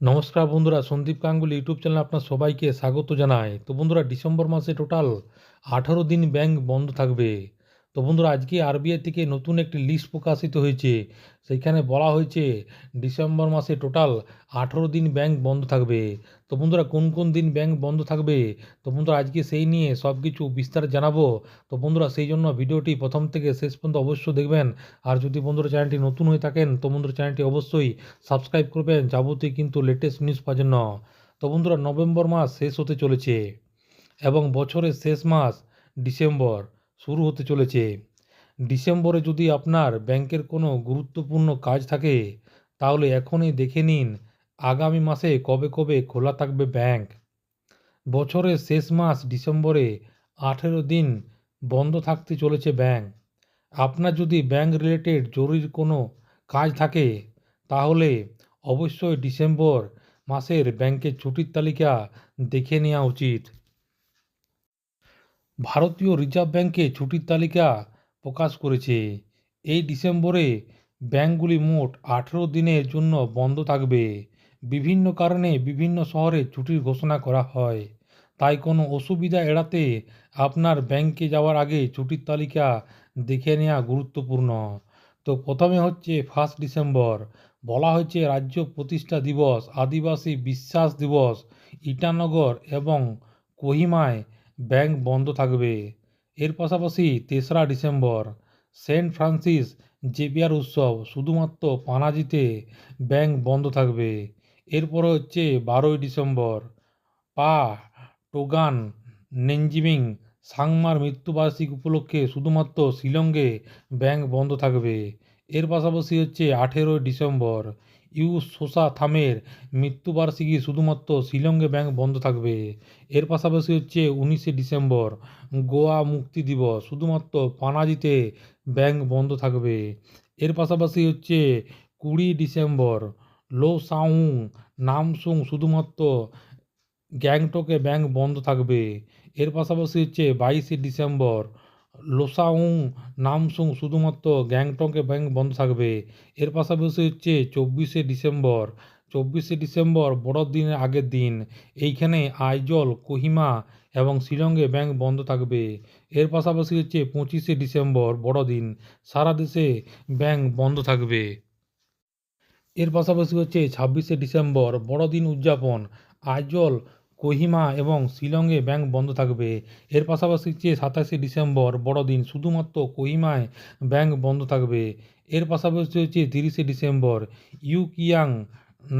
নমস্কার বন্ধুরা, Sandeep Ganguly YouTube channel আপনার সবাইকে স্বাগত জানায় তো বন্ধুরা, ডিসেম্বর মাসে টোটাল আঠারো দিন ব্যাংক বন্ধ থাকবে। তো বন্ধুরা, আজকে আরবিআই থেকে নতুন একটি লিস্ট প্রকাশিত হয়েছে। সেইখানে বলা হয়েছে, ডিসেম্বর মাসে টোটাল আঠেরো দিন ব্যাংক বন্ধ থাকবে। তো বন্ধুরা, কোন কোন দিন ব্যাংক বন্ধ থাকবে? তো বন্ধুরা, আজকে সেই নিয়ে সব কিছু বিস্তার জানাব। তো বন্ধুরা, সেই জন্য ভিডিওটি প্রথম থেকে শেষ পর্যন্ত অবশ্যই দেখবেন। আর যদি বন্ধুরা চ্যানেলটি নতুন হয়ে থাকেন, তো বন্ধুরা চ্যানেলটি অবশ্যই সাবস্ক্রাইব করবেন, যাবতীয় কিন্তু লেটেস্ট নিউজ পাওয়ার জন্য। তো বন্ধুরা, নভেম্বর মাস শেষ হতে চলেছে এবং বছরের শেষ মাস ডিসেম্বর। শুরু হতে চলেছে। ডিসেম্বরে যদি আপনার ব্যাংকের কোনো গুরুত্বপূর্ণ কাজ থাকে, তাহলে এখনই দেখে নিন আগামী মাসে কবে কবে খোলা থাকবে ব্যাংক। বছরের শেষ মাস ডিসেম্বরে আঠেরো দিন বন্ধ থাকতে চলেছে ব্যাংক। আপনার যদি ব্যাংক রিলেটেড জরুরি কোনো কাজ থাকে, তাহলে অবশ্যই ডিসেম্বর মাসের ব্যাংকের ছুটির তালিকা দেখে নেওয়া উচিত। ভারতীয় রিজার্ভ ব্যাংকে ছুটির তালিকা প্রকাশ করেছে। এই ডিসেম্বরে ব্যাংকগুলি মোট আঠেরো দিনের জন্য বন্ধ থাকবে। বিভিন্ন কারণে বিভিন্ন শহরে ছুটির ঘোষণা করা হয়। তাই কোনো অসুবিধা এড়াতে আপনার ব্যাংকে যাওয়ার আগে ছুটির তালিকা দেখে নেওয়া গুরুত্বপূর্ণ। তো প্রথমে হচ্ছে ফার্স্ট ডিসেম্বর। বলা হয়েছে রাজ্য প্রতিষ্ঠা দিবস, আদিবাসী বিশ্বাস দিবস, ইটানগর এবং কোহিমায় ব্যাংক বন্ধ থাকবে। এর পাশাপাশি তেসরা ডিসেম্বর, সেন্ট ফ্রান্সিস জেভিয়ার উৎসব শুধুমাত্র পানাজিতে ব্যাংক বন্ধ থাকবে। এরপরে হচ্ছে বারোই ডিসেম্বর, পা টোগান নেঞ্জিমিং সাংমার মৃত্যুবার্ষিকী উপলক্ষে শুধুমাত্র শিলংয়ে ব্যাংক বন্ধ থাকবে। এর পাশাপাশি হচ্ছে আঠেরোই ডিসেম্বর ইউ সোসা থামের মৃত্যুবার্ষিকী শুধুমাত্র শিলংয়ে ব্যাংক বন্ধ থাকবে। এর পাশাপাশি হচ্ছে উনিশে ডিসেম্বর, গোয়া মুক্তি দিবস, শুধুমাত্র পানাজিতে ব্যাংক বন্ধ থাকবে। এর পাশাপাশি হচ্ছে কুড়ি ডিসেম্বর লো সাউং নামসুং শুধুমাত্র গ্যাংটকে ব্যাংক বন্ধ থাকবে। এর পাশাপাশি হচ্ছে বাইশে ডিসেম্বর লোসাউং নামসুং শুধুমাত্র গ্যাংটকে ব্যাংক বন্ধ থাকবে। এর পাশাপাশি হচ্ছে চব্বিশে ডিসেম্বর। চব্বিশে ডিসেম্বর বড়দিনের আগের দিন। এইখানে আইজল, কোহিমা এবং শিলংয়ে ব্যাংক বন্ধ থাকবে। এর পাশাপাশি হচ্ছে পঁচিশে ডিসেম্বর বড়দিন। সারা দেশে ব্যাংক বন্ধ থাকবে। এর পাশাপাশি হচ্ছে ছাব্বিশে ডিসেম্বর বড়দিন উদযাপন। আইজল কোহিমা এবং শিলংয়ে ব্যাংক বন্ধ থাকবে। এর পাশাপাশি হচ্ছে সাতাশে ডিসেম্বর বড়দিন শুধুমাত্র কোহিমায় ব্যাংক বন্ধ থাকবে। এর পাশাপাশি হচ্ছে তিরিশে ডিসেম্বর ইউকিয়াং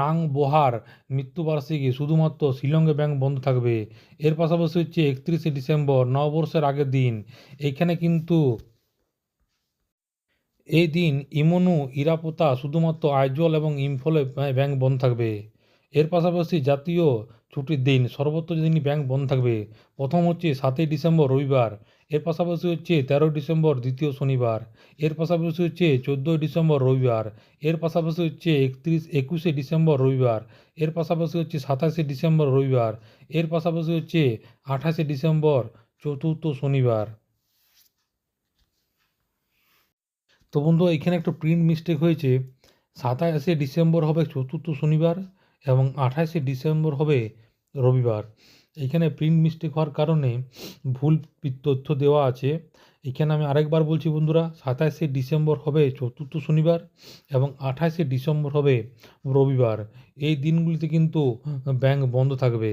নাং বোহার মৃত্যুবার্ষিকী শুধুমাত্র শিলংয়ে ব্যাংক বন্ধ থাকবে। এর পাশাপাশি হচ্ছে একত্রিশে ডিসেম্বর নববর্ষের আগের দিন। এইখানে কিন্তু এই দিন ইমনু ইরাপোতা শুধুমাত্র আইজল এবং ইম্ফলে ব্যাংক বন্ধ থাকবে। এর পাশাপাশি জাতীয় ছুটির দিন, সর্বত্র দিনই ব্যাংক বন্ধ থাকবে, প্রথম হচ্ছে সাতই ডিসেম্বর, রবিবার। এর পাশাপাশি হচ্ছে তেরোই ডিসেম্বর, দ্বিতীয় শনিবার। এর পাশাপাশি হচ্ছে চোদ্দোই ডিসেম্বর, রবিবার। এর পাশাপাশি হচ্ছে একত্রিশ, একুশে ডিসেম্বর, রবিবার। এর পাশাপাশি হচ্ছে সাতাশে ডিসেম্বর, রবিবার। এর পাশাপাশি হচ্ছে আঠাশে ডিসেম্বর, চতুর্থ শনিবার। তো বন্ধু এখানে একটা প্রিন্ট মিস্টেক হয়েছে। সাতাশে ডিসেম্বর হবে চতুর্থ শনিবার। এবং আঠাশে ডিসেম্বর হবে রবিবার। এখানে প্রিন্ট মিস্টেক হওয়ার কারণে ভুল তথ্য দেওয়া আছে। এখানে আমি আরেকবার বলছি বন্ধুরা সাতাশে ডিসেম্বর হবে চতুর্থ শনিবার এবং আঠাশে ডিসেম্বর হবে রবিবার। এই দিনগুলিতে কিন্তু ব্যাংক বন্ধ থাকবে।